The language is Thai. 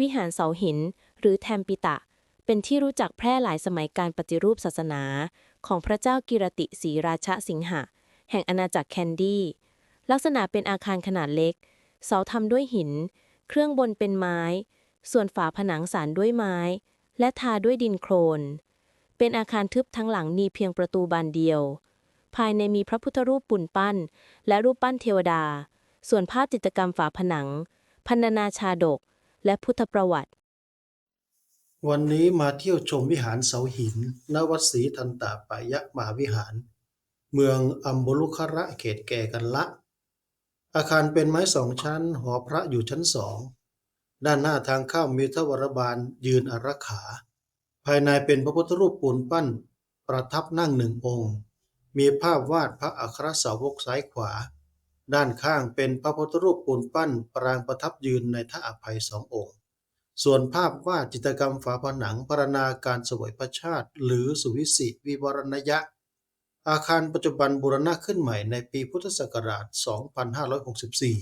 วิหารเสาหิน หรือแทมปิตะ เป็นที่รู้จักแพร่หลายสมัยการปฏิรูปศาสนา ของพระเจ้ากิรติศรีราชสิงหะ แห่งอาณาจักรแคนดี้ ลักษณะเป็นอาคารขนาดเล็ก เสาทำด้วยหิน เครื่องบนเป็นไม้ ส่วนฝาผนังสานด้วยไม้ และทาด้วยดินโคลน เป็นอาคารทึบทั้งหลังมีเพียงประตูบานเดียว ภายในมีพระพุทธรูปปุ่นปั้น และรูปปั้นเทวดา ส่วนภาพจิตรกรรมฝาผนัง พันนาชาดก และพุทธประวัติ วันนี้มาเที่ยวชมวิหารเสาหิน ณ วัดศรีทันตาปายะมหาวิหาร เมืองอัมบุรุคระเขตแก่กันละ อาคารเป็นไม้สองชั้น หอพระอยู่ชั้นสอง ด้านหน้าทางเข้ามีทวรบาลยืนอารักขา ภายในเป็นพระพุทธรูปปูนปั้น ประทับนั่งหนึ่งองค์ มีภาพวาดพระอัครสาวกซ้ายขวา ด้านข้างเป็นพระพุทธรูปปูนปั้นปรางประทับยืนในท่าอภัยสององค์ ส่วนภาพวาดจิตรกรรมฝาผนังพรรณนาการสวยพระชาติ หรือสุวิสิวิวรณยะ อาคารปัจจุบันบูรณะขึ้นใหม่ในปีพุทธศักราช 2564